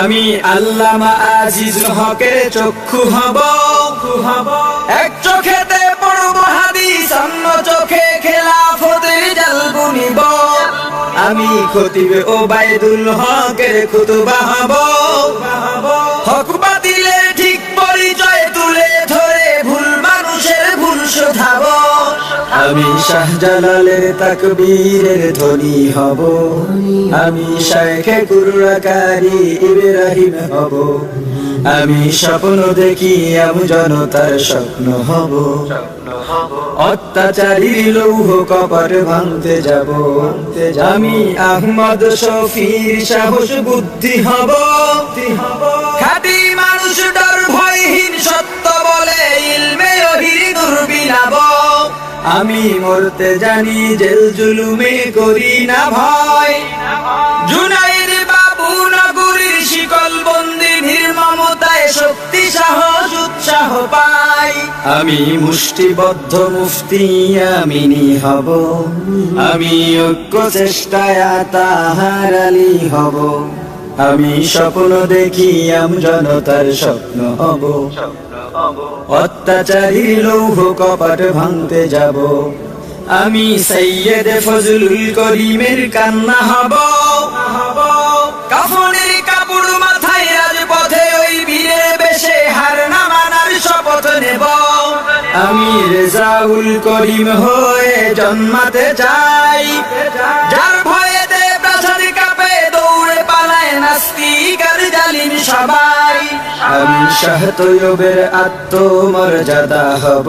আমি আল্লামা আজিজ হকের চক্ষু হব। হব এক চোখেতে পড়ব হাদিস, অন্য চোখে খেলাফতের জাল বুনিব। আমি খতিবে ও বাইদুল হকের কুতুবা হব। হক আমি শাহজালালের তাকবীরের ধ্বনি হব। আমি শাইখে কুরআকারি ইব্রাহিম হব। আমি স্বপ্ন দেখি আমি জনতার স্বপ্ন হব। অত্যাচারী লৌহ কপাট ভাঙতে যাব। আমি আহমদ শফির সাহস বুদ্ধি হব। খাটি মানুষ ডর ভয়হীন সত্য বলে ইলমে অহির দুর্বিলাব আমি মরতে জানি জেল জুলুমে করি না ভয়। জুনাইর বাবু নগরীর শিকল বন্দি নির্মমতায় শক্তি সাহস উৎসাহ পাই। আমি মুষ্টিবদ্ধ মুফতি আমিনি হব আমি ঐক্য চেষ্টায় তাহার আলী হব। আমি স্বপ্ন দেখি, আম জনতার স্বপ্ন হব। অত্যাচারী লৌহ কপাট ভাঙতে যাব। আমি সৈয়দ ফজলুল করিমের কান্না হব। আমি রেজাউল করিম হয়ে জন্মাতে চাই। যার ভয়ে পালায় নাস্তিকার জালিম সবাই। আমি শাহ তৈয়বের আত্মমর্যাদা হব।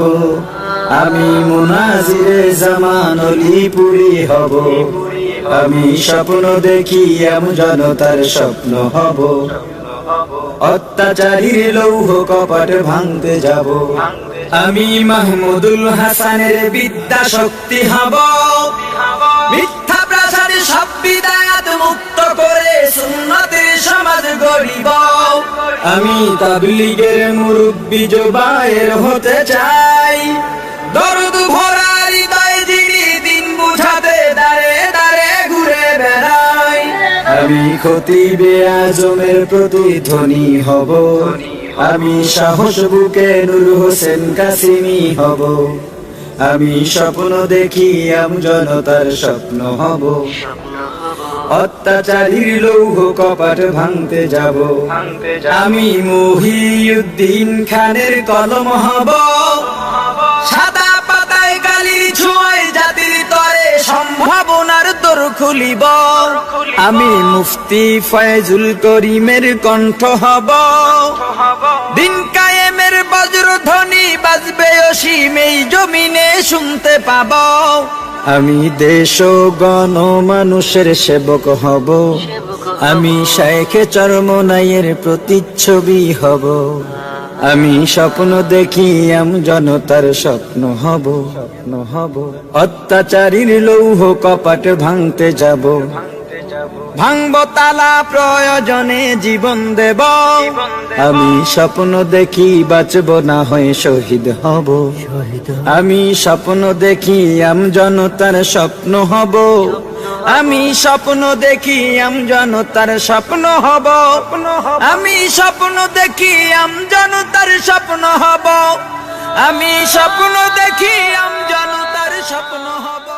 আমি মুনাজিরে জামান অলিপুরি হব। আমি স্বপ্ন দেখি এম জনতার স্বপ্ন হব। অত্যাচারীর লৌহ কপাট ভাঙতে যাব। আমি মাহমুদুল হাসানের বিদ্যা শক্তি হব। আমি তাবলিগের মুরব্বী জোবায়ের হতে চাই। দরদ ভরা হৃদয় যিনি দিন বুঝাতে দাঁড়ে দাঁড়ে ঘুরে বেড়াই। আমি খতিবে আজমের প্রতিধ্বনি হব। আমি সাহস বুকে নূর হোসেন কাসিমি হব। আমি স্বপ্ন দেখি আম জনতার স্বপ্ন হব। অত্যাচারীর লৌহ কপাট ভাঙতে যাব। আমি মহিউদ্দিন খানের কলম হব। সাদা পাতায় কালির ছোঁয়ায় জাতির তরে সম্ভাবনার দর খুলিব। আমি মুফতি ফয়জুল করিমের কণ্ঠ হব। দিন কায়েমের বজ্র ধ্বনি বাজবে অসীম এই জমিনে শুনতে পাব। আমি দেশ গণ মানুষের সেবক হব। আমি শায়েখে চরম নাইয়ের প্রতিচ্ছবি হব। আমি স্বপ্ন দেখি আমি জনতার স্বপ্ন হব। স্বপ্ন হব। অত্যাচারীর লৌহ কপাট ভাঙতে যাব। ভাঙব তালা প্রয়োজনে জীবন দেব। আমি স্বপ্ন দেখি বাঁচব না হয়ে শহীদ হব। আমি স্বপ্ন দেখি আম জনতার স্বপ্ন হব। আমি স্বপ্ন দেখি আম জনতার স্বপ্ন হব। আমি স্বপ্ন দেখি আম জনতার স্বপ্ন হব। আমি স্বপ্ন দেখি আম জনতার স্বপ্ন হব।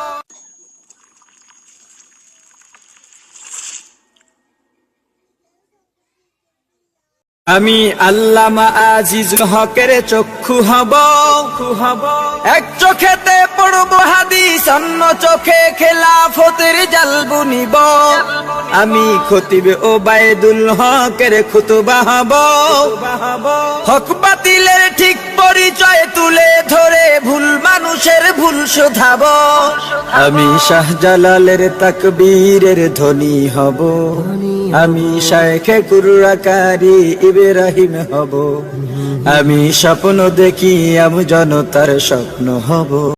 আমি আল্লামা আজিজুল হকের চক্ষু হব। হব এক চোখেতে পড়ব হাদিস, অন্য চোখে খেলাফতের জাল বুনিব আমি খতিবে ও বাইদুল হকের খুতুবা হব। হক বাতিলের ঠিক পরিচয় তুলে ধরে ভুল মানুষের ভুল শোধাব। আমি শাহজালালের তাকবীরের ধ্বনি হব। আমি শাইখে কুরুরাকারি ইব্রাহিম হব। আমি স্বপ্ন দেখি আমি জনতার স্বপ্ন হব।